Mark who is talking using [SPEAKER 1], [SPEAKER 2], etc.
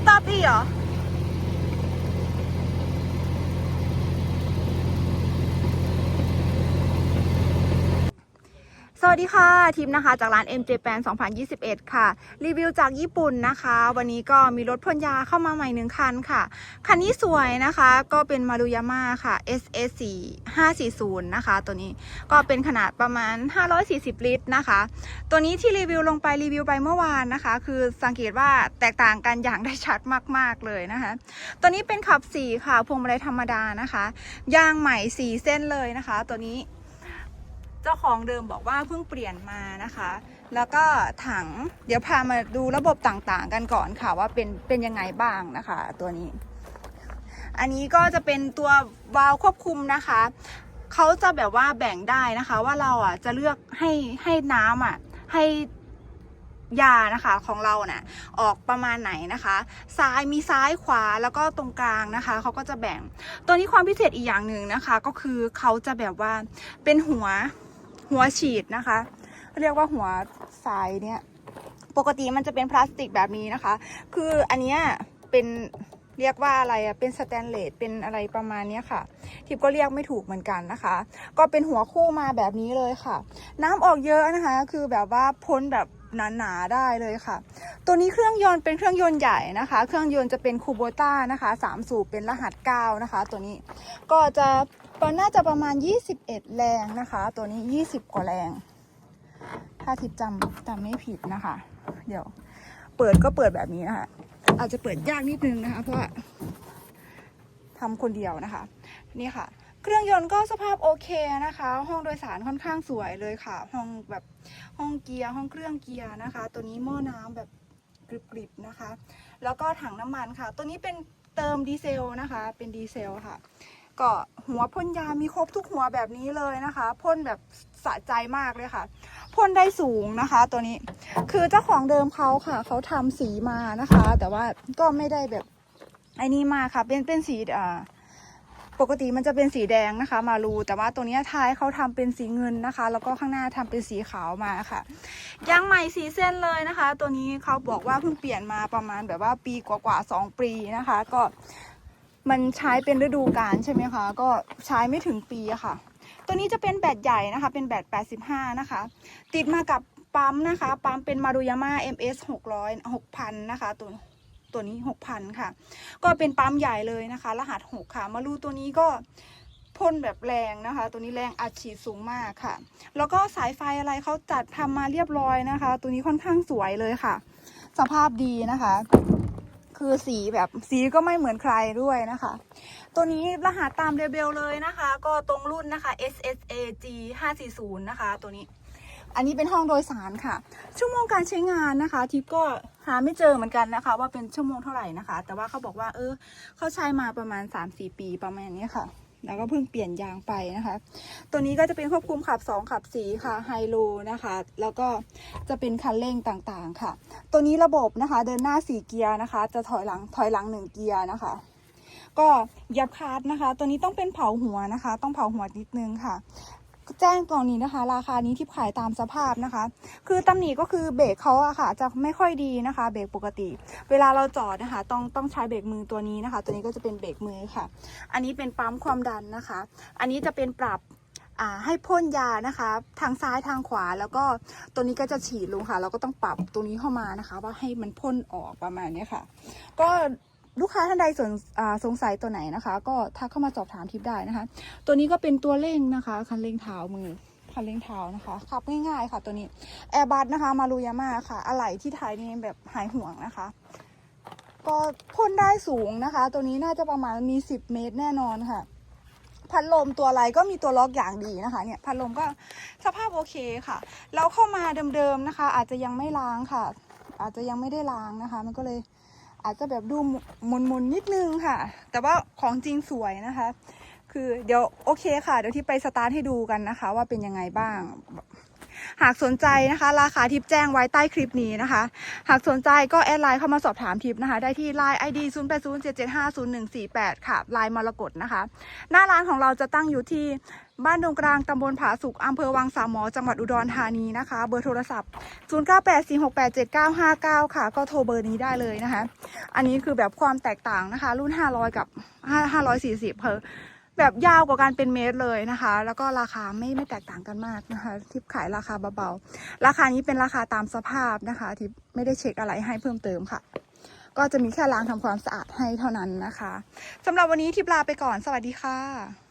[SPEAKER 1] Tatay. สวัสดีค่ะ ทีมนะคะจากร้าน MJ Pan 2021 ค่ะ รีวิวจากญี่ปุ่นนะคะ วันนี้ก็มีรถพ่นยาเข้ามาใหม่หนึ่งคันค่ะ คันนี้สวยนะคะก็เป็นมารุยาม่าค่ะ SS4540 นะคะ ตัวนี้ก็เป็นขนาดประมาณ 540 ลิตรนะคะ ตัวนี้ที่รีวิวลงไปรีวิวไปเมื่อวานนะคะ คือสังเกตว่าแตกต่างกันอย่างได้ชัดมาก ๆ เลยนะคะ ตัวนี้เป็นขับ 4 ค่ะพวงมาลัยธรรมดานะคะยางใหม่ 4 เส้นเลยนะคะ ตัวนี้ จ้าของเดิมบอกว่าเพิ่งเปลี่ยนมานะคะ แล้วก็ถังเดี๋ยวพามาดูระบบต่างๆ กันก่อนค่ะว่าเป็นเป็นยังไงบ้างนะคะ ตัวนี้ อันนี้ก็จะเป็นตัววาล์วควบคุมนะคะเขาจะแบบว่าแบ่งได้นะคะ ว่าเราอะจะเลือกให้ให้น้ำอะให้ยานะคะของเราเนะ่ะออกประมาณไหนนะคะ ซ้ายมีซ้ายขวาแล้วก็ตรงกลางนะคะเขาก็จะแบ่ง ตัวนี้ความพิเศษอีกอย่างหนึ่งนะคะ ก็คือเขาจะแบบว่าเป็นหัว หัวฉีดนะคะ เรียกว่าหัวสายเนี่ยปกติมันจะเป็นพลาสติกแบบนี้นะคะ คืออันเนี้ยเป็นเรียกว่าอะไรอะเป็นสแตนเลส เป็นอะไรประมาณนี้ค่ะ ทิปก็เรียกไม่ถูกเหมือนกันนะคะ ก็เป็นหัวคู่มาแบบนี้เลยค่ะ น้ำออกเยอะนะคะ คือแบบว่าพ้นแบบหนาๆได้เลยค่ะ ตัวนี้เครื่องยนต์เป็นเครื่องยนต์ใหญ่นะคะ เครื่องยนต์จะเป็นคูโบต้านะคะ 3 สูบเป็นรหัส 9 นะคะ ตัวนี้ ก็จะ ตอนน่าจะประมาณ 21 แรงนะคะ ตัวนี้ 20 กว่าแรง ถ้าทิปจำจำไม่ผิดนะคะ เดี๋ยว เปิดก็เปิดแบบนี้นะคะ อาจจะเปิดยากนิดนึงนะคะ เพราะว่าทำคนเดียวนะคะ นี่ค่ะ เครื่องยนต์ก็สภาพโอเคนะคะ ห้องโดยสารค่อนข้างสวยเลยค่ะ ห้องแบบห้องเกียร์ห้องเครื่องเกียร์นะคะ ตัวนี้หม้อน้ำแบบกริบๆนะคะ แล้วก็ถังน้ำมันค่ะ ตัวนี้เป็นเติมดีเซลนะคะ เป็นดีเซลค่ะ ก็หัวพ่นยามีครบทุกหัวแบบนี้เลยนะคะพ่นแบบสะใจมากเลยค่ะพ่นได้สูงนะคะ ตัวนี้คือเจ้าของเดิมเขาค่ะเขาทำสีมานะคะ แต่ว่าก็ไม่ได้แบบไอ้นี่มากค่ะ เป็นเป็นสีอ่าปกติมันจะเป็นสีแดงนะคะ มารูแต่ว่าตัวนี้ท้ายเขาทำเป็นสีเงินนะคะ แล้วก็ข้างหน้าทำเป็นสีขาวมาค่ะยางใหม่สีเส้นเลยนะคะ ตัวนี้เขาบอกว่าเพิ่งเปลี่ยนมาประมาณแบบว่าปีกว่าๆสองปีนะคะ ก็ มันใช้เป็นฤดูกาลใช่ไหมคะ ก็ใช้ไม่ถึงปีอะค่ะ ตัวนี้จะเป็นแบตใหญ่นะคะ เป็นแบต 85 นะคะ ติดมากับปั๊มนะคะ ปั๊มเป็นมารุยาม่า MS 600 6,000 นะคะ ตัวตัวนี้ 6,000 ค่ะ ก็เป็นปั๊มใหญ่เลยนะคะ รหัส 6 ค่ะ มารูตัวนี้ก็พ่นแบบแรงนะคะ ตัวนี้แรงอัดฉีดสูงมากค่ะ แล้วก็สายไฟอะไรเขาจัดทำมาเรียบร้อยนะคะ ตัวนี้ค่อนข้างสวยเลยค่ะ สภาพดีนะคะ คือสีแบบสีก็ไม่เหมือนใครด้วยนะคะ ตัวนี้รหัสตามเรเบลเลยนะคะ ก็ตรงรุ่นนะคะ SSAG 540 นะคะ ตัวนี้ อันนี้เป็นห้องโดยสารค่ะ ชั่วโมงการใช้งานนะคะ ทิปก็หาไม่เจอเหมือนกันนะคะ ว่าเป็นชั่วโมงเท่าไหร่นะคะ แต่ว่าเขาบอกว่า เออเขาใช้มาประมาณ 3-4 ปีประมาณนี้ค่ะ แล้วก็เพิ่งเปลี่ยนยางไปนะคะ ตัวนี้ก็จะเป็นควบคุมขับ 2 ขับ4ค่ะไฮโลนะคะ แล้วก็จะเป็นคันเร่งต่างๆค่ะ ตัวนี้ระบบนะคะ เดินหน้า 4 เกียร์นะคะ จะถอยหลังถอยหลัง 1 เกียร์นะคะ ก็หยับคาร์ดนะคะ ตัวนี้ต้องเป็นเผาหัวนะคะ ต้องเผาหัวนิดนึงค่ะ แจ้งตรงนี้นะคะ ราคานี้ที่ขายตามสภาพนะคะ คือตำหนิก็คือเบรกเขาอะค่ะ จะไม่ค่อยดีนะคะ เบรกปกติ เวลาเราจอดนะคะ ต้องต้องใช้เบรกมือตัวนี้นะคะ ตัวนี้ก็จะเป็นเบรกมือค่ะ อันนี้เป็นปั๊มความดันนะคะ อันนี้จะเป็นปรับให้พ่นยานะคะ ทางซ้ายทางขวาแล้วก็ตัวนี้ก็จะฉีดลงค่ะ เราก็ต้องปรับตัวนี้เข้ามานะคะ ว่าให้มันพ่นออกประมาณนี้ค่ะ ก็ ลูกค้าท่านใดสนสงสัยตัวไหนนะคะ ก็ทักเข้ามาสอบถามทิปได้นะคะ ตัวนี้ก็เป็นตัวเร่งนะคะ คันเร่งเท้ามือคันเร่งเท้านะคะขับง่ายๆค่ะตัวนี้แอร์บัสนะคะมารูยาม่าค่ะ อะไหล่ที่ไทยนี่แบบหายห่วงนะคะ ก็พ่นได้สูงนะคะ ตัวนี้น่าจะประมาณมี 10 เมตรแน่นอนค่ะ พัดลมตัวอะไรก็มีตัวล็อกอย่างดีนะคะ เนี่ยพัดลมก็สภาพโอเคค่ะ เราเข้ามาเดิมๆนะคะ อาจจะยังไม่ล้างค่ะ อาจจะยังไม่ได้ล้างนะคะ มันก็เลย อาจจะแบบดูมนๆนนิดนึงค่ะ แต่ว่าของจริงสวยนะคะ คือเดี๋ยวโอเคค่ะ เดี๋ยวที่ไปสตาร์ทให้ดูกันนะคะ ว่าเป็นยังไงบ้าง หากสนใจนะคะ ราคาทิปแจ้งไว้ใต้คลิปนี้นะคะ หากสนใจก็แอดไลน์เข้ามาสอบถามทิปนะคะ ได้ที่ Line ID 0 8 0 7 7 5 0 1 4 8 ค่ะไลายมรกตนะคะ หน้าร้านของเราจะตั้งอยู่ที่บ้านดงกลางตำบลผาสุกอำเภอวังสามหมอ จังหวัดอุดรธานีนะคะ เบอร์โทรศัพท์ 0984687959 ค่ะ ก็โทรเบอร์นี้ได้เลยนะคะ อันนี้คือแบบความแตกต่างนะคะ รุ่น 500 กับ5 540เพอ แบบยาวกว่าการเป็นเมตรเลยนะคะ แล้วก็ราคาไม่ไม่แตกต่างกันมากนะคะ ทิปขายราคาเบาๆ ราคานี้เป็นราคาตามสภาพนะคะ ทิปไม่ได้เช็คอะไรให้เพิ่มเติมค่ะ ก็จะมีแค่ล้างทำความสะอาดให้เท่านั้นนะคะสำหรับวันนี้ทิปลาไปก่อน สวัสดีค่ะ